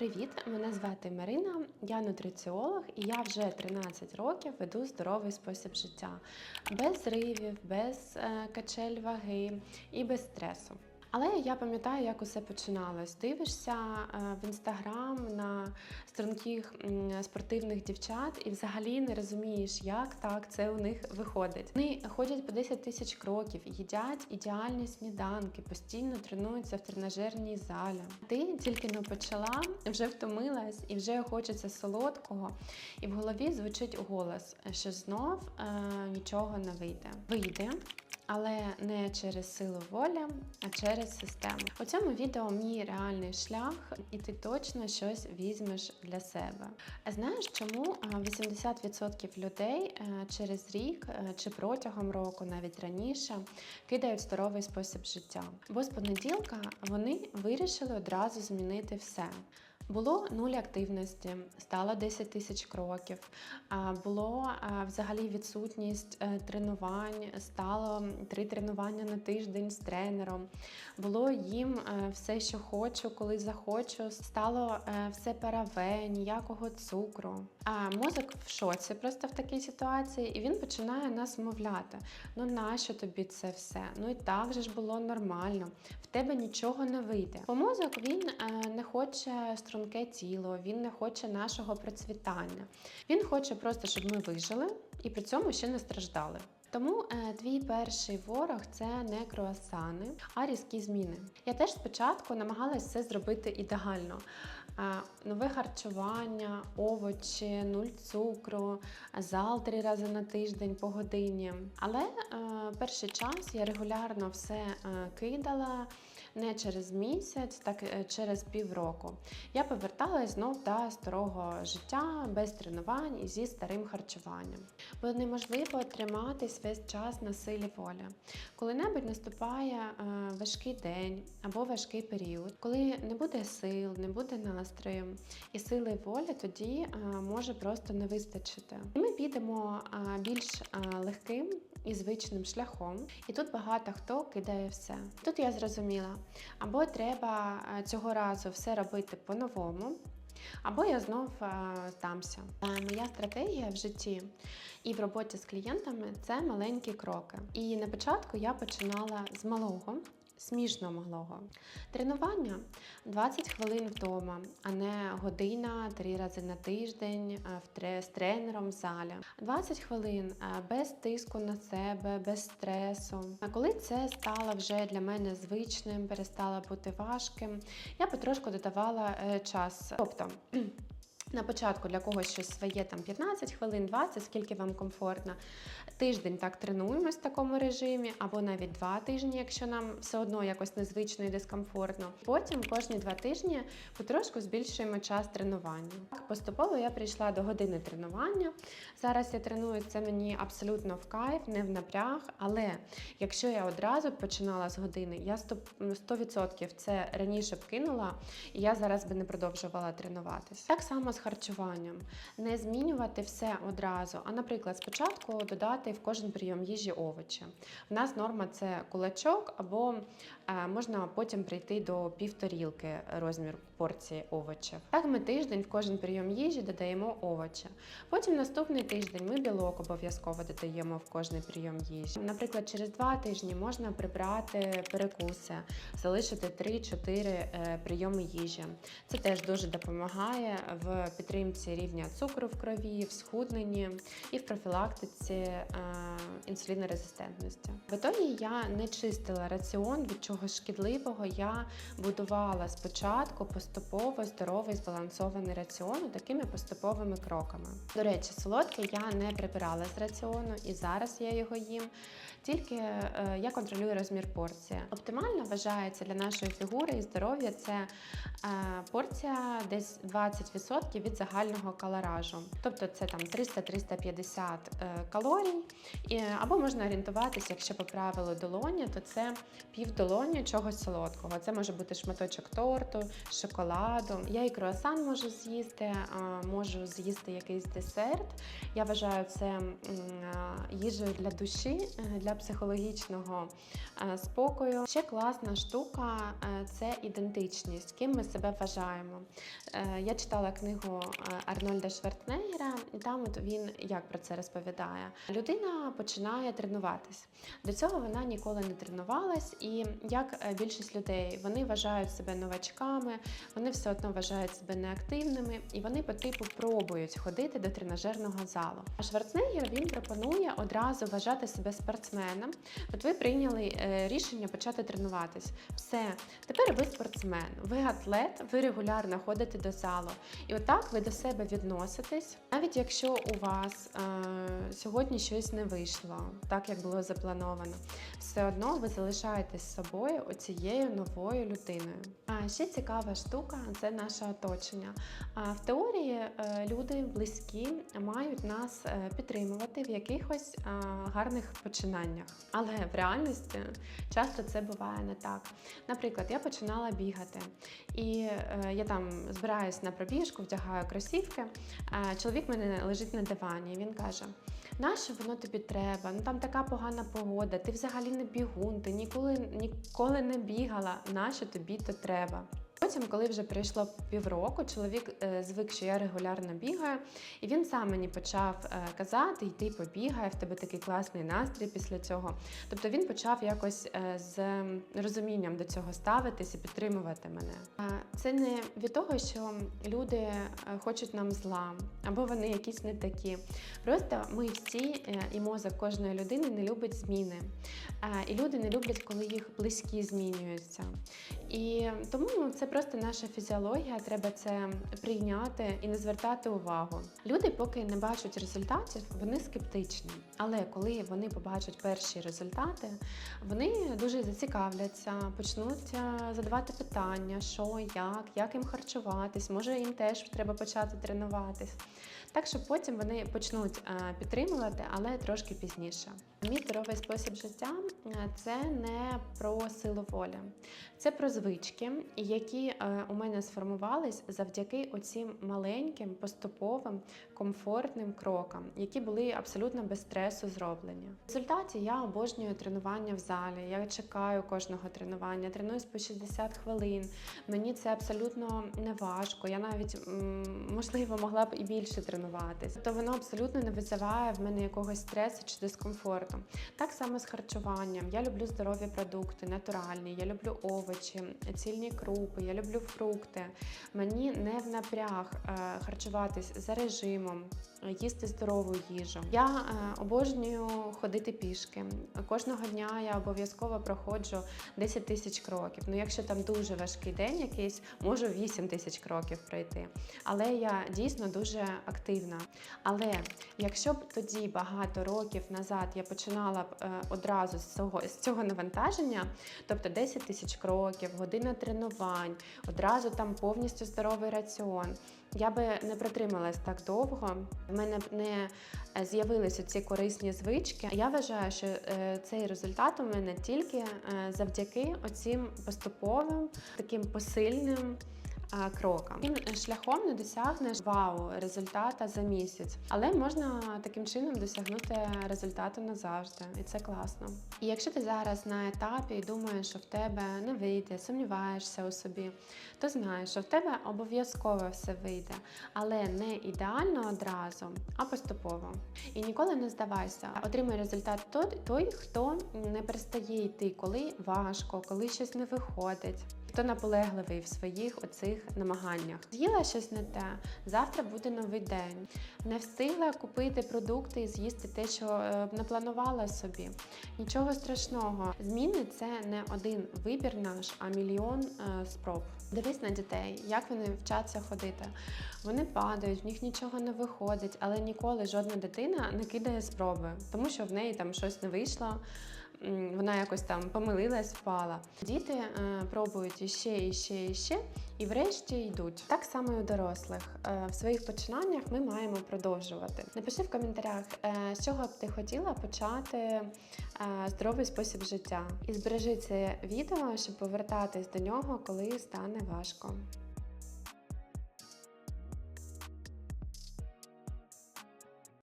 Привіт, мене звати Марина, я нутриціолог і я вже 13 років веду здоровий спосіб життя без ривів, без е, качель ваги і без стресу. Але я пам'ятаю, як усе починалось. Дивишся е, в інстаграм на струнких м, спортивних дівчат і взагалі не розумієш, як так це у них виходить. Вони ходять по 10 тисяч кроків, їдять ідеальні сніданки, постійно тренуються в тренажерній залі. Ти тільки не почала, вже втомилась і вже хочеться солодкого, і в голові звучить голос, що знов е, нічого не вийде. Вийде але не через силу волі, а через систему. У цьому відео мій реальний шлях, і ти точно щось візьмеш для себе. Знаєш, чому а, 80% людей е, через рік е, чи протягом року, навіть раніше, кидають здоровий спосіб життя? Бо з понеділка вони вирішили одразу змінити все. Було нуль активності, стало 10 тисяч кроків. Було взагалі відсутність е, тренувань, стало три тренування на тиждень з тренером. Було їм е, все, що хочу, коли захочу. Стало е, все параве, ніякого цукру. А мозок в шоці просто в такій ситуації, і він починає нас вмовляти: ну нащо тобі це все? Ну і так же ж було нормально. В тебе нічого не вийде. Бо мозок він не хоче струнке тіло, він не хоче нашого процвітання. Він хоче просто, щоб ми вижили і при цьому ще не страждали. Тому е, твій перший ворог це не круасани, а різкі зміни. Я теж спочатку намагалась все зробити ідеально. Е, нове харчування, овочі, нуль цукру, зал три рази на тиждень по годині. Але е, перший час я регулярно все е, кидала не через місяць, так е, через півроку. Я поверталась знов до старого життя без тренувань і зі старим харчуванням. Бо неможливо триматись весь час на силі волі. Коли-небудь наступає е, важкий день або важкий період, коли не буде сил, не буде настрою і сили волі, тоді е, може просто не вистачити. І ми підемо більш легким і звичним шляхом, і тут багато хто кидає все. Тут я зрозуміла, або треба е, цього разу все робити по-новому. Або я знов е, здамся. Е, Моя стратегія в житті і в роботі з клієнтами це маленькі кроки. І на початку я починала з малого. Смішно малого. Тренування 20 хвилин вдома, а не година три рази на тиждень е, з тренером в залі. 20 хвилин е, без тиску на себе, без стресу. А коли це стало вже для мене звичним, перестало бути важким, я потрошку додавала е, час. Тобто на початку для когось щось своє там 15 хвилин, 20, скільки вам комфортно. Тиждень так тренуємось в такому режимі, або навіть два тижні, якщо нам все одно якось незвично і дискомфортно. Потім кожні два тижні потрошку збільшуємо час тренування. Поступово я прийшла до години тренування. Зараз я треную це мені абсолютно в кайф, не в напряг. Але якщо я одразу починала з години, я 100%, 100% це раніше б кинула, і я зараз би не продовжувала тренуватися. Так само з харчуванням. Не змінювати все одразу. А, наприклад, спочатку додати в кожен прийом їжі овочі. В нас норма це кулачок, або е, можна потім прийти до півторілки розмір порції овочів. Так ми тиждень в кожен прийом їжі додаємо овочі. Потім наступний тиждень ми білок обов'язково додаємо в кожний прийом їжі. Наприклад, через два тижні можна прибрати перекуси, залишити 3-4 е, прийоми їжі. Це теж дуже допомагає в підтримці рівня цукру в крові, в схудненні і в профілактиці е, інсулінорезистентності. В ітогі я не чистила раціон від чогось шкідливого. Я будувала спочатку поступово здоровий збалансований раціон такими поступовими кроками. До речі, солодке я не прибирала з раціону і зараз я його їм. Тільки е, я контролюю розмір порції. Оптимально вважається для нашої фігури і здоров'я це е, порція десь 20% від загального калоражу. Тобто це там 300-350 е, калорій. Або можна орієнтуватися, якщо по правилу долоні, то це пів долоні чогось солодкого. Це може бути шматочок торту, шоколаду. Я і круасан можу з'їсти, можу з'їсти якийсь десерт. Я вважаю це їжею для душі, е, для психологічного е, спокою. Ще класна штука е, це ідентичність, ким ми себе вважаємо. Е, Я читала книгу е, Арнольда Шварценеггера, і там от він як про це розповідає. Людина починає тренуватись. До цього вона ніколи не тренувалась, і як е, більшість людей вони вважають себе новачками, вони все одно вважають себе неактивними, і вони по типу пробують ходити до тренажерного залу. А Шварценеггер він пропонує одразу вважати себе спортсменом. От ви прийняли е, рішення почати тренуватись. Все, тепер ви спортсмен, ви атлет, ви регулярно ходите до залу. І отак ви до себе відноситесь, навіть якщо у вас е, сьогодні щось не вийшло, так як було заплановано, все одно ви залишаєтесь собою оцією новою людиною. А ще цікава штука це наше оточення. А в теорії е, люди близькі мають нас е, підтримувати в якихось е, гарних починаннях. Але в реальності часто це буває не так. Наприклад, я починала бігати, і е, я там збираюсь на пробіжку, вдягаю кросівки. Чоловік в мене лежить на дивані. Він каже: нащо воно тобі треба? Ну там така погана погода, ти взагалі не бігун, ти ніколи ніколи не бігала. Нащо тобі то треба? Потім, коли вже пройшло півроку, чоловік е, звик, що я регулярно бігаю, і він сам мені почав е, казати: йди побігай, в тебе такий класний настрій після цього. Тобто він почав якось е, з розумінням до цього ставитись і підтримувати мене. Це не від того, що люди хочуть нам зла, або вони якісь не такі. Просто ми всі і мозок кожної людини не любить зміни. І люди не люблять, коли їх близькі змінюються. І тому ну, це просто наша фізіологія, треба це прийняти і не звертати увагу. Люди, поки не бачать результатів, вони скептичні. Але коли вони побачать перші результати, вони дуже зацікавляться, почнуть е, задавати питання, що, як, як їм харчуватись, може їм теж треба почати тренуватись. Так що потім вони почнуть е, підтримувати, але трошки пізніше. Мій здоровий спосіб життя е, це не про силу волі, це про звички, які е, у мене сформувались завдяки оцім маленьким, поступовим, комфортним крокам, які були абсолютно без стресу зроблені. В результаті я обожнюю тренування в залі. Я чекаю кожного тренування, тренуюсь по 60 хвилин. Мені це абсолютно не важко. Я навіть можливо могла б і більше тренуватись. То воно абсолютно не визиває в мене якогось стресу чи дискомфорту. Так само з харчуванням. Я люблю здорові продукти, натуральні. Я люблю овочі, цільні крупи, я люблю фрукти. Мені не в напряг е, харчуватись за режимом, їсти здорову їжу. Я е, обожнюю ходити пішки. Кожного дня я обов'язково проходжу 10 тисяч кроків. Ну, якщо там дуже важкий день якийсь, можу 8 тисяч кроків пройти. Але я дійсно дуже активна. Але якщо б тоді багато років назад я починала б е, одразу з цього, з цього навантаження, тобто 10 тисяч кроків, година тренувань, одразу там повністю здоровий раціон. Я би не протрималась так довго. В мене б не е, з'явилися ці корисні звички. Я вважаю, що е, цей результат у мене тільки завдяки оцім поступовим таким посильним. Е, Крокам Таким шляхом не досягнеш вау результата за місяць, але можна таким чином досягнути результату назавжди, і це класно. І якщо ти зараз на етапі і думаєш, що в тебе не вийде, сумніваєшся у собі, то знаєш, що в тебе обов'язково все вийде, але не ідеально одразу, а поступово. І ніколи не здавайся. Отримай результат той, той, хто не перестає йти, коли важко, коли щось не виходить. Хто наполегливий в своїх оцих намаганнях. З'їла щось не те, завтра буде новий день. Не встигла купити продукти і з'їсти те, що е, напланувала собі. Нічого страшного. Зміни це не один вибір наш, а мільйон е, спроб. Дивись на дітей, як вони вчаться ходити. Вони падають, в них нічого не виходить, але ніколи жодна дитина не кидає спроби, тому що в неї там щось не вийшло. Вона якось там помилилась, впала. Діти е, пробують іще, іще, іще, і врешті йдуть. Так само і у дорослих. Е, в своїх починаннях ми маємо продовжувати. Напиши в коментарях, е, з чого б ти хотіла почати е, здоровий спосіб життя. І збережи це відео, щоб повертатись до нього, коли стане важко.